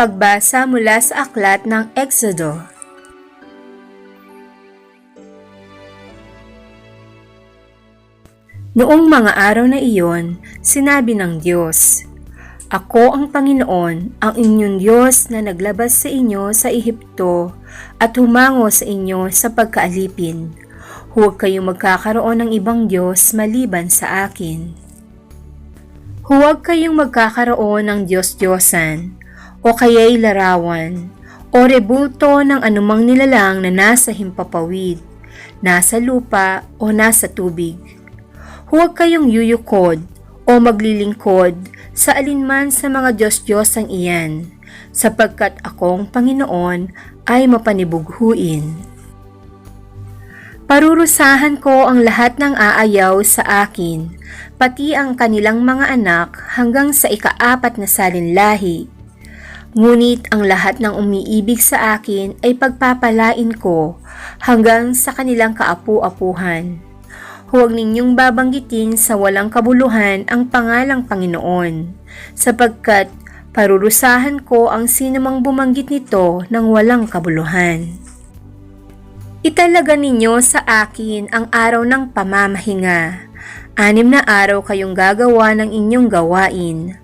Pagbasa mula sa aklat ng Exodo. Noong mga araw na iyon, sinabi ng Diyos, Ako ang Panginoon, ang inyong Diyos na naglabas sa inyo sa Ehipto at humango sa inyo sa pagkaalipin. Huwag kayong magkakaroon ng ibang Diyos maliban sa akin. Huwag kayong magkakaroon ng Diyos-Diyosan o kaya'y larawan o rebulto ng anumang nilalang na nasa himpapawid, nasa lupa o nasa tubig. Huwag kayong yuyukod o maglilingkod sa alinman sa mga Diyos-Diyosang iyan, sapagkat akong Panginoon ay mapanibughuin. Parurusahan ko ang lahat ng aayaw sa akin, pati ang kanilang mga anak hanggang sa ikaapat na salinlahi. Ngunit ang lahat ng umiibig sa akin ay pagpapalain ko hanggang sa kanilang kaapu-apuhan. Huwag ninyong babanggitin sa walang kabuluhan ang pangalang Panginoon, sapagkat parurusahan ko ang sinumang bumanggit nito ng walang kabuluhan. Italaga ninyo sa akin ang araw ng pamamahinga. Anim na araw kayong gagawa ng inyong gawain.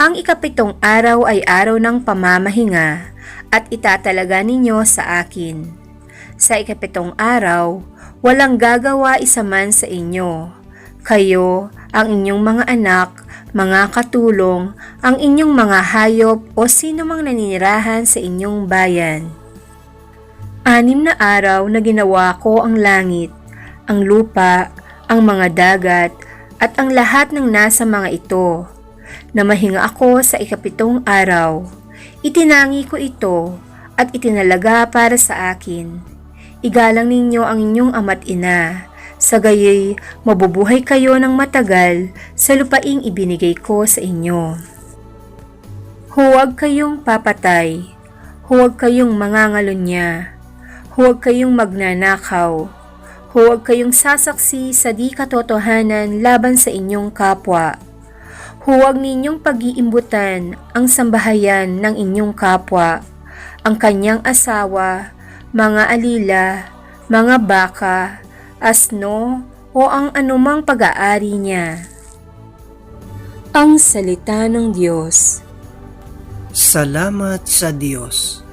Ang ikapitong araw ay araw ng pamamahinga at itatalaga ninyo sa akin. Sa ikapitong araw, walang gagawa isa man sa inyo. Kayo, ang inyong mga anak, mga katulong, ang inyong mga hayop o sino mang naninirahan sa inyong bayan. Anim na araw na ginawa ko ang langit, ang lupa, ang mga dagat, at ang lahat ng nasa mga ito. Namahinga ako sa ikapitong araw. Itinangi ko ito at itinalaga para sa akin. Igalang ninyo ang inyong ama't ina. Sa gayoy, mabubuhay kayo ng matagal sa lupaing ibinigay ko sa inyo. Huwag kayong papatay. Huwag kayong mangangalunya. Huwag kayong magnanakaw. Huwag kayong sasaksi sa di katotohanan laban sa inyong kapwa. Huwag ninyong pag-iimbutan ang sambahayan ng inyong kapwa, ang kanyang asawa, mga alila, mga baka, asno, o ang anumang pag-aari niya. Ang Salita ng Diyos Salamat sa Diyos.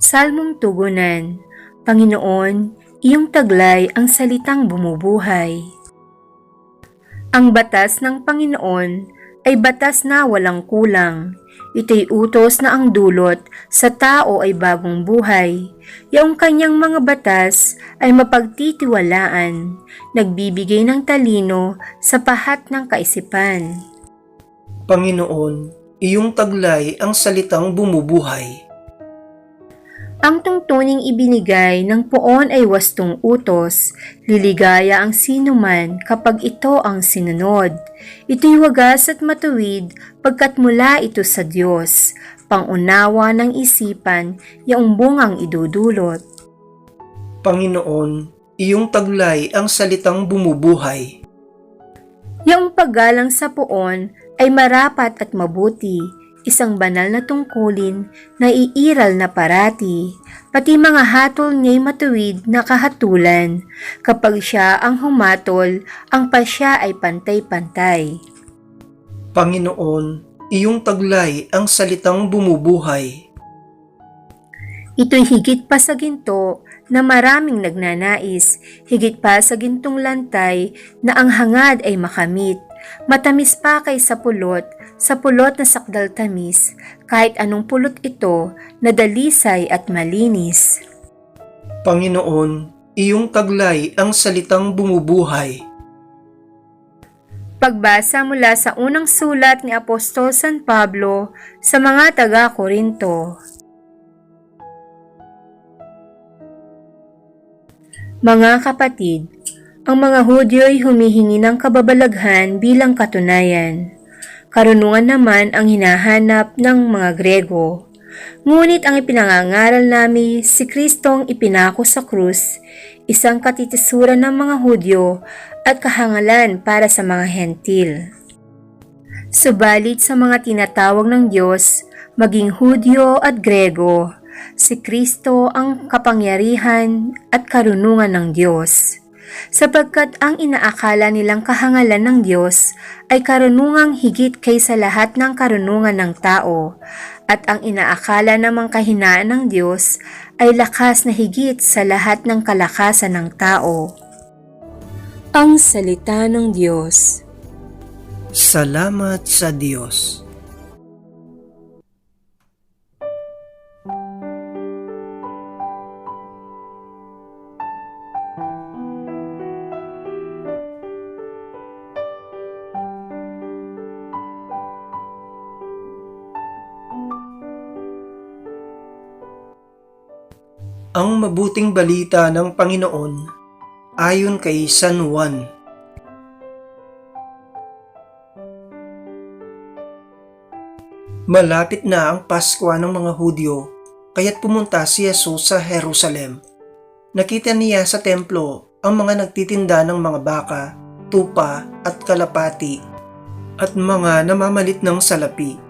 Salmong Tugunan Panginoon, iyong taglay ang salitang bumubuhay. Ang batas ng Panginoon ay batas na walang kulang. Ito'y utos na ang dulot sa tao ay bagong buhay. Yaong kanyang mga batas ay mapagtitiwalaan, nagbibigay ng talino sa pahat ng kaisipan. Panginoon, iyong taglay ang salitang bumubuhay. Ang tungtuning ibinigay ng poon ay wastong utos, liligaya ang sinuman kapag ito ang sinunod. Ito'y wagas at matuwid pagkat mula ito sa Diyos, pangunawa ng isipan, yaong bungang idudulot. Panginoon, iyong taglay ang salitang bumubuhay. Yaong paggalang sa poon ay marapat at mabuti, isang banal na tungkulin na iiral na parati, pati mga hatol niya'y matuwid na kahatulan. Kapag siya ang humatol, ang pasya ay pantay-pantay. Panginoon, iyong taglay ang salitang bumubuhay. Ito'y higit pa sa ginto na maraming nagnanais, higit pa sa gintong lantay na ang hangad ay makamit. Matamis pa kay sa pulot, sa pulot na sakdal tamis, kahit anong pulot ito na dalisay at malinis. Panginoon, iyong taglay ang salitang bumubuhay. Pagbasa mula sa unang sulat ni Apostol San Pablo sa mga taga-Korinto. Mga kapatid, ang mga Hudyo ay humihingi ng kababalaghan bilang katunayan. Karunungan naman ang hinahanap ng mga Grego. Ngunit ang ipinangangaral namin si Kristong ipinako sa krus, isang katitisura ng mga Hudyo at kahangalan para sa mga hentil. Subalit sa mga tinatawag ng Diyos, maging Hudyo at Grego, si Kristo ang kapangyarihan at karunungan ng Diyos. Sapagkat ang inaakala nilang kahangalan ng Diyos ay karunungang higit kaysa lahat ng karunungan ng tao, at ang inaakala namang kahinaan ng Diyos ay lakas na higit sa lahat ng kalakasan ng tao. Ang Salita ng Diyos Salamat sa Diyos. Ang mabuting balita ng Panginoon ayon kay San Juan. Malapit na ang Pasko ng mga Hudyo, kaya't pumunta si Jesus sa Jerusalem. Nakita niya sa templo ang mga nagtitinda ng mga baka, tupa at kalapati, at mga namamalit ng salapi.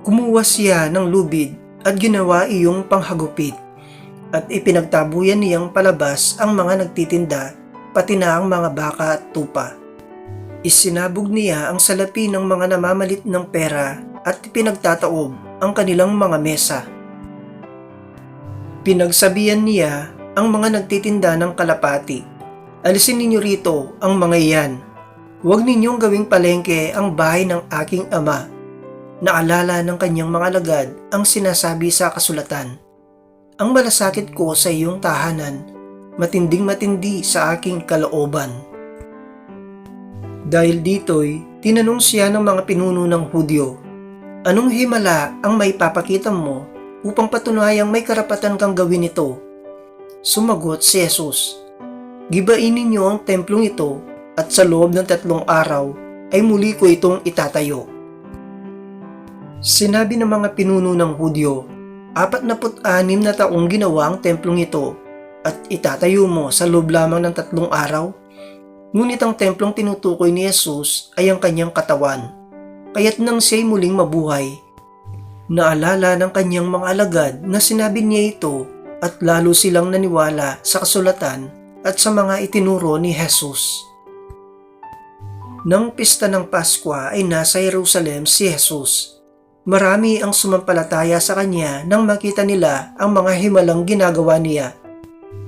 Kumuha siya ng lubid at ginawa iyong panghagupit, at ipinagtabuyan niyang palabas ang mga nagtitinda, pati na ang mga baka at tupa. Isinabog niya ang salapi ng mga namamalit ng pera at pinagtataob ang kanilang mga mesa. Pinagsabihan niya ang mga nagtitinda ng kalapati. Alisin ninyo rito ang mga iyan. Huwag ninyong gawing palengke ang bahay ng aking ama. Naalala ng kanyang mga lagad ang sinasabi sa kasulatan. Ang malasakit ko sa iyong tahanan, matinding matindi sa aking kalooban. Dahil dito'y tinanong siya ng mga pinuno ng Hudyo, Anong himala ang may papakita mo upang patunayang may karapatan kang gawin ito? Sumagot si Jesus, Gibain ninyo ang templong ito at sa loob ng tatlong araw ay muli ko itong itatayo. Sinabi ng mga pinuno ng Hudyo, apat na anim na taong ginawa ang templong ito at itatayo mo sa loob lamang ng tatlong araw? Ngunit ang templong tinutukoy ni Jesus ay ang kanyang katawan kaya't nang siya'y muling mabuhay, naalala ng kanyang mga alagad na sinabi niya ito at lalo silang naniwala sa kasulatan at sa mga itinuro ni Jesus. Nang pista ng Pasko ay nasa Jerusalem si Jesus. Marami ang sumampalataya sa kanya nang makita nila ang mga himalang ginagawa niya.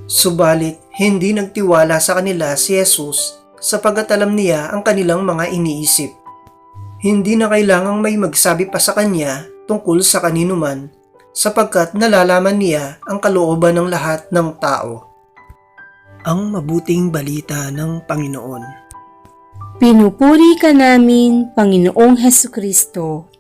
Subalit, hindi nagtiwala sa kanila si Jesus sapagat alam niya ang kanilang mga iniisip. Hindi na kailangang may magsabi pa sa kanya tungkol sa kanino man sapagkat nalalaman niya ang kalooban ng lahat ng tao. Ang mabuting balita ng Panginoon. Pinupuri ka namin, Panginoong Heso Kristo.